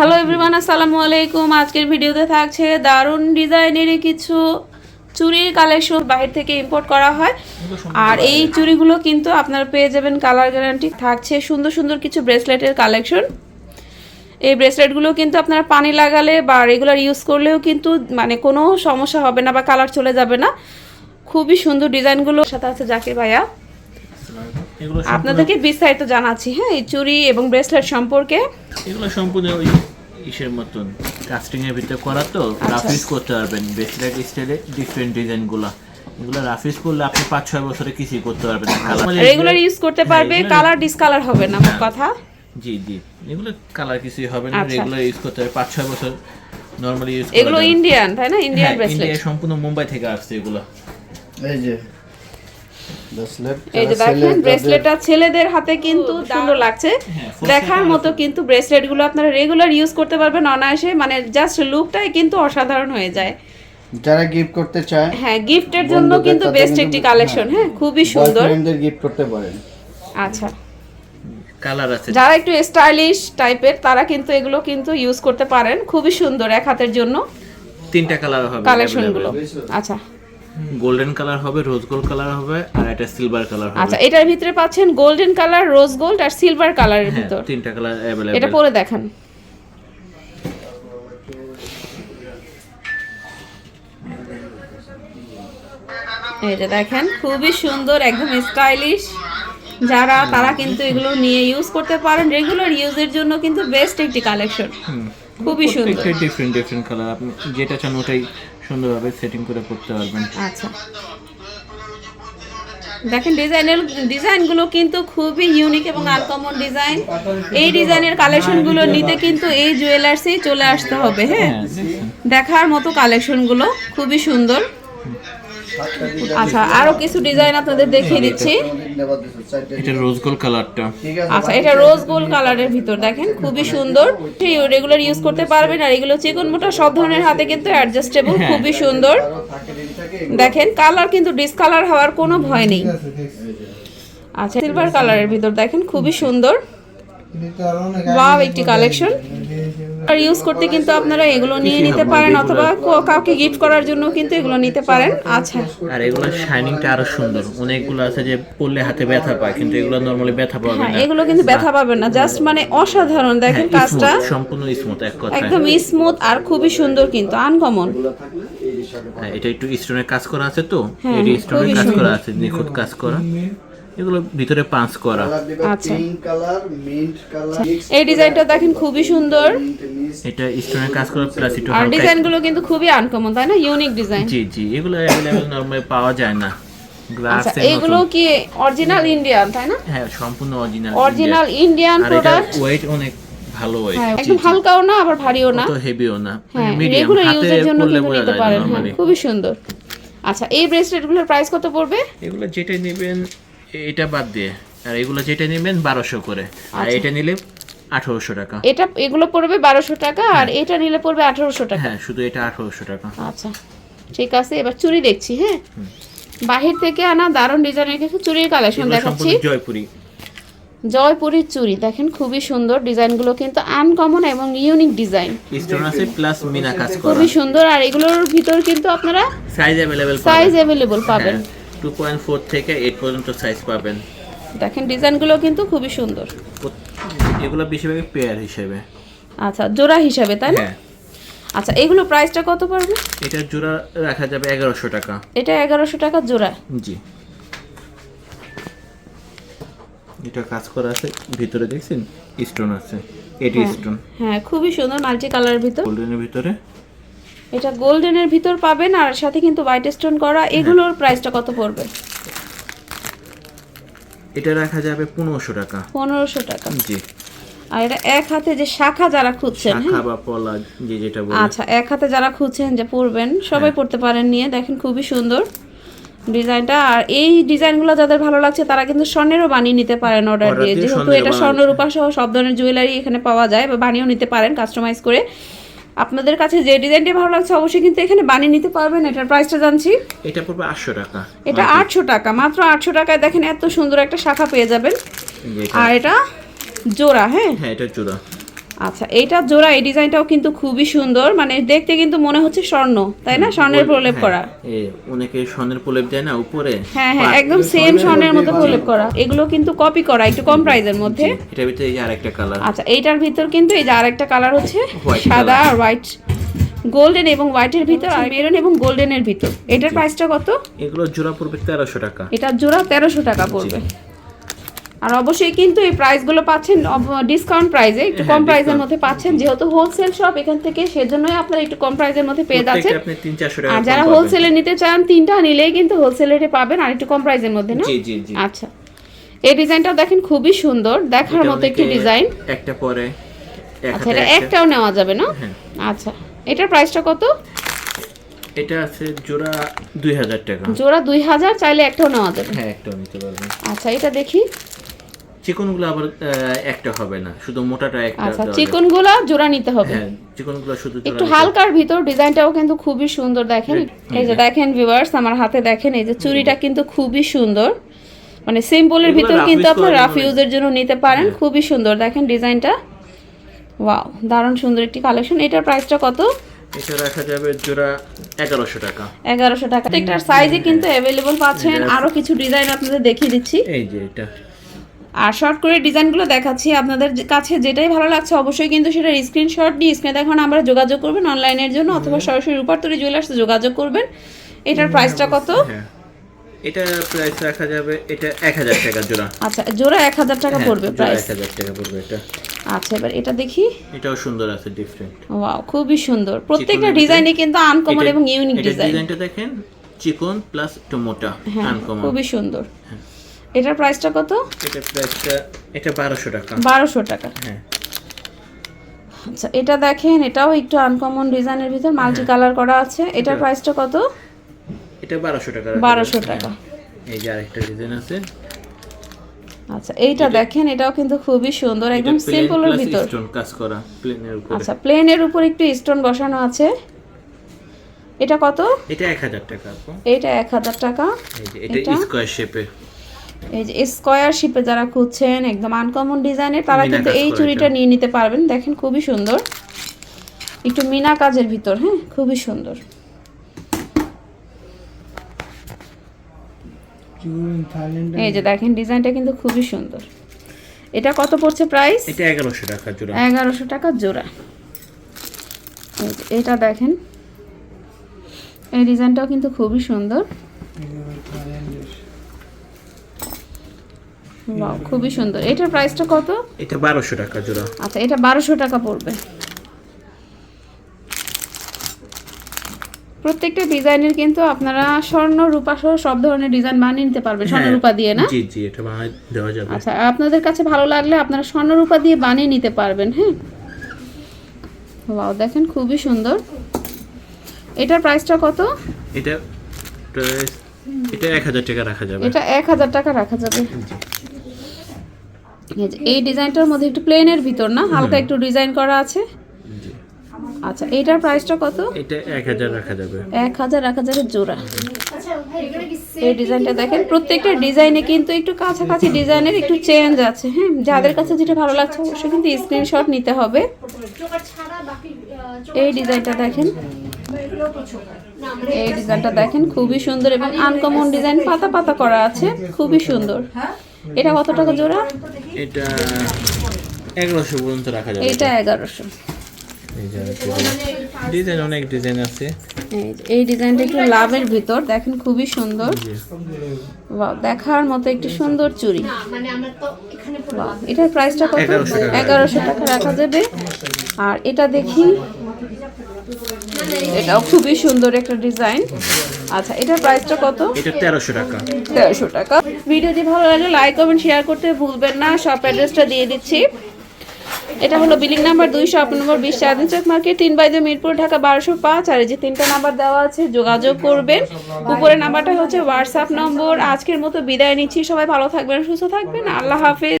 Hello everyone আসসালামু আলাইকুম আজকের ভিডিওতে থাকছে দারুণ ডিজাইনেরই কিছু চুরির কালেকশন বাইরে থেকে ইম্পোর্ট করা হয়। আর এই চুড়িগুলো কিন্তু আপনারা পেয়ে যাবেন কালার গ্যারান্টি থাকছে সুন্দর সুন্দর কিছু ব্রেসলেটের কালেকশন এই ব্রেসলেটগুলো কিন্তু আপনারা পানি লাগালে বা রেগুলার ইউজ করলেও কিন্তু মানে কোনো সমস্যা হবে না বা কালার চলে যাবে না। খুবই সুন্দর ডিজাইনগুলো। সাথে আছে জাকির ভাইয়া। আপনাদেরকে বিস্তারিত জানাচ্ছি হ্যাঁ এই চুড়ি এবং ব্রেসলেট সম্পর্কে। এগুলো সম্পূর্ণ ওই ইসের মতন কাস্টিং এর ভিতরে করা তো আচ্ছা। রাফিস করতে পারবেন। ব্রেসলেট স্টাইলে ডিফারেন্ট ডিজাইনগুলা। এগুলো রাফিস করলে আপনি পাঁচ ছয় বছরে কিছুই করতে পারবেন রেগুলার ইউজ করতে হ্যাঁ, পারবে কালার ডিসকালার হবে না আমার কথা? জি জি। এগুলো কালার কিছুই হবে না আচ্ছা। রেগুলার ইউজ করতে হবে। পাঁচ ছয় বছর নরমালি ইউজ এগুলো ইন্ডিয়ান তাই না? ইন্ডিয়ান ব্রেসলেট ইন্ডিয়া সম্পূর্ণ মুম্বাই থেকে আসছে এগুলো। এই যে এই যে দেখেন ব্রেসলেটটা ছেলেদের হাতে কিন্তু সুন্দর লাগছে। হ্যাঁ, দেখার মতো কিন্তু ব্রেসলেট আপনারা রেগুলার ইউজ করতে পারবেন অনায়াসে মানে জাস্ট লুকটাই কিন্তু অসাধারণ হয়ে যায়। যারা গিফট করতে চায় হ্যাঁ গিফটের জন্য কিন্তু বেস্ট একটি কালেকশন হ্যাঁ খুবই সুন্দর। বয়ফ্রেন্ডদের গিফট করতে পারেন। আচ্ছা। কালার আছে। যারা একটু স্টাইলিশ টাইপের তারা কিন্তু এগুলো কিন্তু ইউজ করতে পারেন। খুবই সুন্দর এক হাতের জন্য তিনটা কালার হবে কালেকশনগুলো আচ্ছা। গোল্ডেন কালার হবে রোজ গোল্ড কালার হবে আর একটা সিলভার কালার হবে। আচ্ছা এটার ভিতরে পাচ্ছেন গোল্ডেন কালার রোজ গোল্ড আর সিলভার কালারের হ্যাঁ ভিতর। তিনটা কালার अवेलेबल এটা পরে দেখান। এই যে দেখেন খুবই সুন্দর একদম স্টাইলিশ যারা তারা কিন্তু এগুলো নিয়ে ইউজ করতে পারেন। রেগুলার ইউজের জন্য কিন্তু বেস্ট একটি কালেকশন খুবই সুন্দর। ডিফারেন্ট ডিফারেন্ট কালার আপনি যেটা চান ওটাই সুন্দরভাবে সেটিং করে করতে পারবেন। আচ্ছা। দেখেন ডিজাইনের ডিজাইনগুলো কিন্তু খুবই ইউনিক এবং আনকমন ডিজাইন এই ডিজাইনের কালেকশনগুলো নিতে কিন্তু এই জুয়েলার্সেই চলে আসতে হবে হ্যাঁ? হ্যাঁ দেখার মতো কালেকশনগুলো খুবই সুন্দর। আচ্ছা আরও কিছু ডিজাইন আপনাদের দেখিয়ে দিচ্ছি। এটা রোজ গোল্ড কালারটা আচ্ছা এটা রোজ গোল্ড কালারের ভিতর দেখেন খুবই সুন্দর। রেগুলার ইউজ করতে পারবেন আর এগুলো চিকন মোটা সব ধরনের হাতে কিন্তু অ্যাডজাস্টেবল হ্যাঁ। খুবই সুন্দর। দেখেন কালার কিন্তু ডিসকালার হওয়ার কোনো ভয় নেই। আচ্ছা সিলভার কালারের ভিতর দেখেন খুবই সুন্দর। ওয়াও একটি কালেকশন ইউজ করতে কিন্তু আপনারা এগুলো নিয়ে নিতে পারেন অথবা কাউকে গিফট করার জন্য কিন্তু এগুলো নিতে পারেন। আচ্ছা। আর এগুলো শাইনিংটা আরও সুন্দর। অনেকগুলো আছে যে পরলে হাতে ব্যথা পায় কিন্তু এগুলো নরমালি ব্যথা পাবে হ্যাঁ না। এগুলো কিন্তু ব্যথা পাবেন না। জাস্ট মানে অসাধারণ। দেখেন হ্যাঁ, কাজটা। সম্পূর্ণ স্মুথ এক কথায়। একদম স্মুথ আর খুবই সুন্দর কিন্তু আনকমন হ্যাঁ, এটা একটু স্টোনের কাজ করা আছে তো? হ্যাঁ, এটা হ্যাঁ, স্টোনের কাজ করা আছে নিখুঁত কাজ করা। এগুলো ভিতরে পাঁচ করা। আচ্ছা। পিঙ্ক কালার মিন্ট কালার এই ডিজাইনটা দেখেন খুবই সুন্দর। এটা স্টোনের কাজ করা প্লাস একটু আর ডিজাইনগুলো কিন্তু খুবই আনকমন তাই না? ইউনিক ডিজাইন জি জি এগুলো অ্যাভেলেবল নরমালি পাওয়া যায় না। গ্লাস আচ্ছা এইগুলো কি অরিজিনাল ইন্ডিয়ান তাই না? হ্যাঁ সম্পূর্ণ original original Indian product weight অনেক ভালো ওয়েট হ্যাঁ একদম হালকাও না আবার ভারীও না। তো হেভিও না। হ্যাঁ মিডিয়াম হাতে পরলে বোঝা যায় পারেন। হ্যাঁ খুবই সুন্দর। আচ্ছা এই ব্রেসলেটগুলোর প্রাইস কত পড়বে? এগুলো যেটা নেবেন এটা বাদ দিয়ে। আর এগুলো যেটা নেবেন বারোশো করে। আর আচ্ছা। এটা নিলে আঠারোশো টাকা। এটা এগুলো পড়বে বারোশো টাকা আর এটা নিলে পড়বে আঠারোশো টাকা। হ্যাঁ শুধু এটা আঠারোশো টাকা। আচ্ছা ঠিক আছে এবার চুড়ি দেখছি হ্যাঁ? বাহির থেকে আনা দারুণ ডিজাইনের কিছু চুড়ির কালেকশন দেখাচ্ছি। জয়পুরি। জয়পুরীর চুড়ি দেখেন খুবই সুন্দর ডিজাইনগুলো কিন্তু আনকমন এবং ইউনিক ডিজাইন। স্টোন আছে প্লাস মিনা কাজ করা। খুবই সুন্দর আর এগুলোর ভিতর কিন্তু আপনারা সাইজ অ্যাভেলেবেল সাইজ অ্যাভেলেবল পাবেন। টু পয়েন্ট ফোর থেকে এইট পর্যন্ত সাইজ পাবেন। দেখেন ডিজাইনগুলো কিন্তু খুবই সুন্দর। এগুলো বেশিরভাগ পেয়ার হিসেবে। আচ্ছা জোড়া হিসাবে তাই না? হ্যাঁ। আচ্ছা এগুলো প্রাইসটা কত পড়বে? এটার জোড়া রাখা যাবে এগারোশো টাকা। এটা এগারোশো টাকা জোড়া। জি। এটা কাজ করা আছে ভিতরে দেখছেন? স্টোন আছে এটি স্টোন হ্যাঁ খুবই সুন্দর মাল্টি কালারের ভিতর। গোল্ডেনের ভিতরে। এটা গোল্ডেনের ভিতর পাবেন আর সাথে কিন্তু হোয়াইট স্টোন করা এগুলোর প্রাইসটা কত পড়বে? এটা রাখা যাবে পনেরোশো টাকা। পনেরোশো টাকা। জি। আর এটা এক হাতে যে শাখা যারা খুঁজছেন হ্যাঁ? শাখা বা পলা যে যেটা বলে। আচ্ছা এক হাতে যারা খুঁজছেন যে পরবেন সবাই পড়তে পারেন নিয়ে। দেখেন খুবই সুন্দর ডিজাইনটা। আর এই ডিজাইনগুলো যাদের ভালো লাগছে তারা কিন্তু স্বর্ণেরও বানিয়ে নিতে পারেন অর্ডার দিয়ে। যেহেতু এটা স্বর্ণ রূপা সহ সব ধরনের জুয়েলারি এখানে পাওয়া যায় বা বানিয়েও নিতে পারেন কাস্টমাইজ করে। আপনাদের কাছে যে ডিজাইনটি ভালো লাগছে অবশ্যই কিন্তু এখানে বানিয়ে নিতে পারবেন। এটার প্রাইসটা জানছি। এটা পড়বে আটশো টাকা। এটা আটশো টাকা। মাত্র আটশো টাকায় দেখেন এত সুন্দর একটা শাখা পেয়ে যাবেন। আর এটা জোড়া হ্যাঁ? হ্যাঁ এটা জোড়া। আচ্ছা এইটা জোড়া এই ডিজাইনটাও কিন্তু খুবই সুন্দর। মানে দেখতে কিন্তু মনে হচ্ছে স্বর্ণ তাই না? স্বর্ণের প্রলেপ করা। এ অনেকে স্বর্ণের প্রলেপ দেয় না উপরে হ্যাঁ হ্যাঁ একদম সেম স্বর্ণের মতো প্রলেপ করা। এগুলো কিন্তু কপি করা একটু কম প্রাইসের মধ্যে। এটার ভিতরে এই যে আরেকটা কালার আচ্ছা এইটার ভিতর কিন্তু এই যে আরেকটা কালার হচ্ছে সাদা আর হোয়াইট গোল্ডেন এবং হোয়াইটের ভিতর আর মেরুন এবং গোল্ডেনের ভিতর। এটার প্রাইসটা কত? এগুলো জোড়া পড়বে তেরোশো টাকা। এটার জোড়া তেরোশো টাকা পড়বে। আর অবশ্যই কিন্তু এই প্রাইসগুলো পাচ্ছেন ডিসকাউন্ট প্রাইসে একটু কম হ্যাঁ, প্রাইসের মধ্যে পাচ্ছেন। যেহেতু হোলসেল শপ এখান থেকে সেজন্যই আপনারা একটু কম প্রাইসের মধ্যে পেয়ে যাচ্ছেন। আর যারা হোলসেলে নিতে চান তিনটা নিলেই কিন্তু হোলসেলে পাবেন আর একটু কম প্রাইসের মধ্যে না? জি জি জি। আচ্ছা। এই ডিজাইনটা দেখেন খুবই সুন্দর। দেখার মতো একটি ডিজাইন একটা পরে আচ্ছা এটা একটা। একটাও নেওয়া যাবে না? হ্যাঁ। আচ্ছা। এটার প্রাইসটা কত? এটা আছে জোড়া দুই হাজার টাকা। জোড়া দুই হাজার চাইলে একটাও নেওয়া যাবে। হ্যাঁ একটাও নিতে পারবেন। আচ্ছা এটা দেখি। চিকনগুলো আবার একটা হবে না শুধু মোটাটা একটা আচ্ছা দেওয়া যাবে। চিকনগুলা জোড়া নিতে হবে। হ্যাঁ চিকনগুলো শুধু একটু হালকার ভিতর ডিজাইনটাও কিন্তু খুবই সুন্দর দেখেন। এই যে দেখেন ভিউয়ার্স আমার হাতে দেখেন এই যে চুড়িটা কিন্তু খুবই সুন্দর। মানে সিম্পলের ভিতর কিন্তু আপনার রাফ জন্য ইউজের জন্য নিতে পারেন। খুবই সুন্দর দেখেন ডিজাইনটা। ওয়াও দারুণ সুন্দর একটি কালেকশন এটার প্রাইসটা কত? এটা রাখা যাবে জোড়া এগারোশো টাকা। এগারোশো টাকা। প্রত্যেকটার সাইজে কিন্তু অ্যাভেলেবল পাচ্ছেন। আরও কিছু ডিজাইন আপনাদের দেখিয়ে দিচ্ছি। এই যে এটা। আর শর্ট করে ডিজাইনগুলো দেখাচ্ছি। আপনাদের কাছে যেটাই ভালো লাগছে অবশ্যই কিন্তু সেটা স্ক্রিনশট দিয়ে স্ক্রিনে দেখুন আমরা যোগাযোগ করবেন অনলাইনের জন্য অথবা সরাসরি রূপার্তরি জুয়েলার্সে যোগাযোগ করবেন। এটার প্রাইসটা কত? হ্যাঁ। এটা প্রাইস রাখা যাবে এটা এক হাজার টাকা জোড়া। আচ্ছা জোড়া এক হাজার টাকা হ্যাঁ, পড়বে প্রাইস এক হাজার টাকা পড়বে এটা। আচ্ছা এবার এটা দেখি। এটাও সুন্দর আছে ডিফারেন্ট ওয়াও খুবই সুন্দর। প্রত্যেকটা ডিজাইনে কিন্তু আনকমন এবং ইউনিক ডিজাইন ডিজাইনটা দেখেন চিকন প্লাস একটু মোটা হ্যাঁ আনকমন খুবই সুন্দর। এটার প্রাইসটা কত? এটা প্রাইসটা এটা বারোশো টাকা। বারোশো টাকা। হ্যাঁ। আচ্ছা এটা দেখেন এটাও একটু আনকমন ডিজাইনের ভিতর মাল্টি কালার করা আছে। এটার প্রাইসটা কত? এটা বারোশো টাকা। বারোশো টাকা। এই যে আরেকটা ডিজাইন আছে। আচ্ছা এইটা দেখেন এটাও কিন্তু খুবই সুন্দর একদম সিম্পলের ভিতর। স্টোন কাজ করা প্লেনের উপরে। আচ্ছা প্লেনের উপর একটু স্টোন বসানো আছে। এটা কত? এটা এক হাজার টাকা আপু। এইটা এক হাজার টাকা। এই যে এটা এটা? স্কোয়ার শেপে এই যে স্কোয়ার শিপে যারা খুঁজছেন একদম আনকমন ডিজাইনের তারা কিন্তু এই চুড়িটা নিয়ে নিতে পারবেন। দেখেন খুবই সুন্দর। একটু মিনা কাজের ভিতর হ্যাঁ? খুবই সুন্দর। এই যে দেখেন ডিজাইনটা কিন্তু খুবই সুন্দর। এটা কত পড়ছে প্রাইস এটা এগারোশো টাকা জোড়া। এগারোশো টাকা জোড়া। এটা দেখেন। এই ডিজাইনটাও কিন্তু খুবই সুন্দর। Wow, খুবই সুন্দর। এটার প্রাইসটা কত? এটা বারোশো টাকা জোড়া। আচ্ছা এটা বারোশো টাকা পড়বে। প্রত্যেকটা ডিজাইনের কিন্তু আপনারা স্বর্ণ রূপা সহ সব ধরনের ডিজাইন বানিয়ে নিতে পারবেন স্বর্ণ হ্যাঁ, রূপা দিয়ে না? জি জি এটা বানায় দেওয়া যাবে। আচ্ছা আপনাদের কাছে ভালো লাগলে আপনারা স্বর্ণ রূপা দিয়ে বানিয়ে নিতে পারবেন হ্যাঁ? ওয়াও দেখেন খুবই সুন্দর। এটার প্রাইসটা কত? এটা প্রাইস এটা এক হাজার টাকা রাখা যাবে। এটা এক হাজার টাকা রাখা যাবে। এই যে এই ডিজাইনটার মধ্যে একটু প্লেনের ভিতর না? হালকা একটু ডিজাইন করা আছে? আচ্ছা এইটার প্রাইসটা কত? এটা এক হাজার রাখা যাবে। এক হাজার এক হাজারের জোড়া। এই ডিজাইনটা দেখেন প্রত্যেকটা ডিজাইনে কিন্তু একটু কাছাকাছি ডিজাইনের একটু চেঞ্জ আছে হ্যাঁ? যাদের কাছে যেটা ভালো লাগছে অবশ্যই কিন্তু স্ক্রিনশট নিতে হবে। এই ডিজাইনটা দেখেন। এই ডিজাইনটা দেখেন খুবই সুন্দর এবং আনকমন ডিজাইন পাতা পাতা করা আছে খুবই সুন্দর। এটা কত টাকা জোড়া? এটা এগারোশো পর্যন্ত রাখা যাবে। এইটা এগারোশো। ডিজাইন অনেক ডিজাইন আছে। এই ডিজাইনটা একটু লাভের ভিতর দেখেন খুবই সুন্দর। দেখার মতো একটি সুন্দর চুড়ি। Wow, এটার প্রাইসটা কত? এগারোশো টাকা। রাখা যাবে। আর এটা দেখি এটাও খুবই সুন্দর একটা ডিজাইন আচ্ছা এটার প্রাইসটা কত? এটা তেরোশো টাকা। তেরোশো টাকা। ভিডিওটি ভালো লাগলে লাইক কমেন্ট শেয়ার করতে ভুলবেন না। শপ অ্যাড্রেসটা দিয়ে দিচ্ছি। এটা হলো বিলিং নাম্বার দুই শপ নম্বর বিশ চাঁদিন চক মার্কেট তিন বাইদে মিরপুর ঢাকা বারোশো পাঁচ। আর এই যে তিনটা নাম্বার দেওয়া আছে যোগাযোগ করবেন। উপরের নাম্বারটা হচ্ছে হোয়াটসঅ্যাপ নম্বর আজকের মতো বিদায় নিচ্ছি। সবাই ভালো থাকবেন সুস্থ থাকবেন। আল্লাহ হাফেজ।